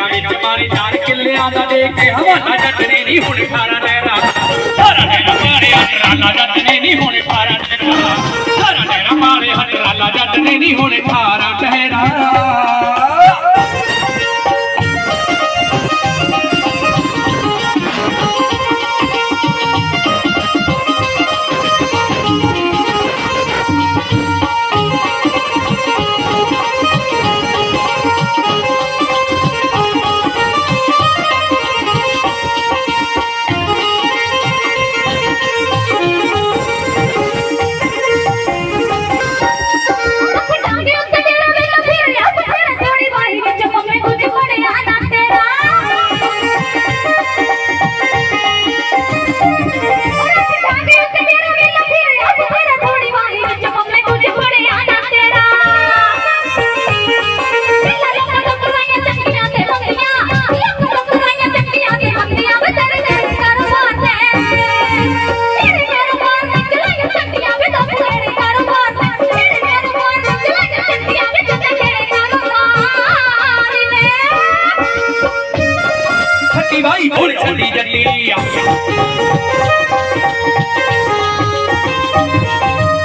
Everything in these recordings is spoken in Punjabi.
ਕਾੜੀ ਮਾਰੀ ਚਾਰ ਕਿੱਲਿਆਂ ਦਾ ਦੇ ਕੇ ਹਵਾਲਾ ਜੱਟ ਨੇ ਨਹੀਂ ਹੁਣ ਸਾਰਾ ਲਹਿਰਾ ਸਾਰਾ ਲਹਿਰਾ ਮਾਰਿਆ ਰਾਲਾ ਜੱਟ ਨੇ ਨਹੀਂ ਹੁਣ ਸਾਰਾ ਲਹਿਰਾ ਸਾਰਾ ਲਹਿਰਾ ਮਾਰਿਆ ਰਾਲਾ ਜੱਟ ਨੇ ਨਹੀਂ ਹੁਣ ਸਾਰਾ ਲਹਿਰਾ ਖੱਟੀ ਬਾਈ ਬੋਲ ਛੱਡੀ ਜੱਟੀ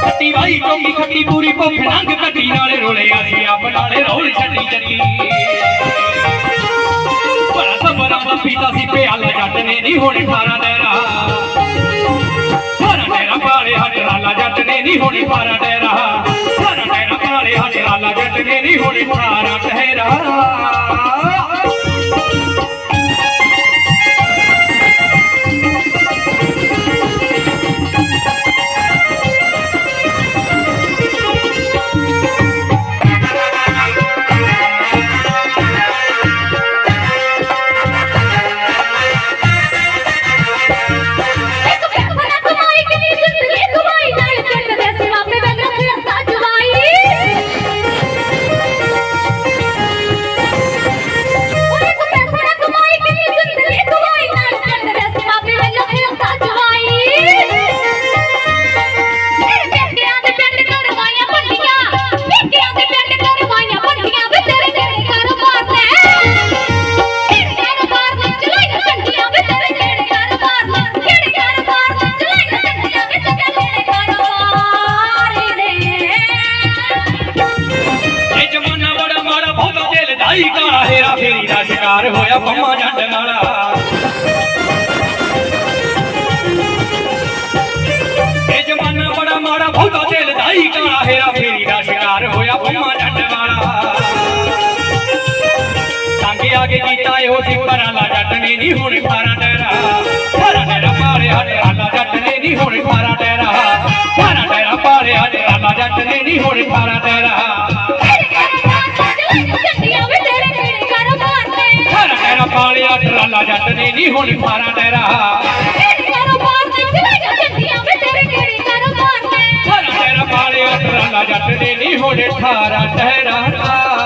ਖੱਟੀ ਬਾਈ ਖੱਟੀ ਪੂਰੀ ਭੁੱਖ ਨੰਗ ਕੱਟੀ, ਨਾਲੇ ਰੋਲੇ ਅਸੀਂ ਆਪ ਨਾਲੇ ਰੋਲ ਛੱਡੀ ਜੱਟੀ। ਬੜਾ ਸਬਰ ਅੰਬ ਪੀਤਾ ਸੀ ਪਿਆਲਾ ਜੱਟ ਨੇ ਨਹੀਂ, ਹੋਣੀ ਠਾਰਾ ਡੈਰਾ। ਠਾਰਾ ਡੈਰਾ ਪਾਲੇ ਹੱਥ ਲਾਲਾ ਜੱਟ ਨੇ ਨਹੀਂ, ਹੋਣੀ ਠਾਰਾ ਡੈਰਾ। ਠਾਰਾ ਡੈਰਾ ਪਾਲੇ ਹੱਥ ਲਾਲਾ ਜੱਟ ਨੇ ਨਹੀਂ, ਹੋਣੀ ਠਾਰਾ ਠਹਿਰਾ Hey! ਬਹੁਤਾ ਦਿਲ ਦਾਈ ਕਾਲਾ ਹੇਰਾ ਫੇਰੀ ਦਾ ਸ਼ਿਕਾਰ ਹੋਇਆ ਪੰਮਾ ਜੱਟ ਨਾਲਾ ਇਹ ਜਮਾਨਾ ਬੜਾ ਮਾੜਾ ਬਹੁਤਾ ਦਿਲ ਦਾਈ ਕਾਲਾ ਹੇਰਾ ਫੇਰੀ ਦਾ ਸ਼ਿਕਾਰ ਹੋਇਆ ਪੰਮਾ ਜੱਟ ਨਾਲਾ ਸੰਗ ਆਗੇ ਕੀਤਾ ਇਹੋ ਸੀ ਪਰਾਲਾ ਜੱਟ ਨੇ ਨਹੀਂ ਹੁਣ ਖਾਰਾ ਡੈਰਾ ਖਾਰਾ ਡੈਰਾ ਪਾਲੇ ਹੱਟ ਆਲਾ ਜੱਟ ਨੇ ਨਹੀਂ ਹੁਣ ਖਾਰਾ ਡੈਰਾ ਖਾਰਾ ਪਾਲਿਆ ਟਰਾਲਾ ਜੱਟ ਨੇ ਨਹੀਂ ਹੁਣ ਖਾਰਾ ਡੈਰਾ। ਕਿਹੜੇ ਪਾਲਿਆ ਟਰਾਲਾ ਜੱਟ ਨੇ ਨਹੀਂ ਹੁਣ ਖਾਰਾ ਡੈਰਾ।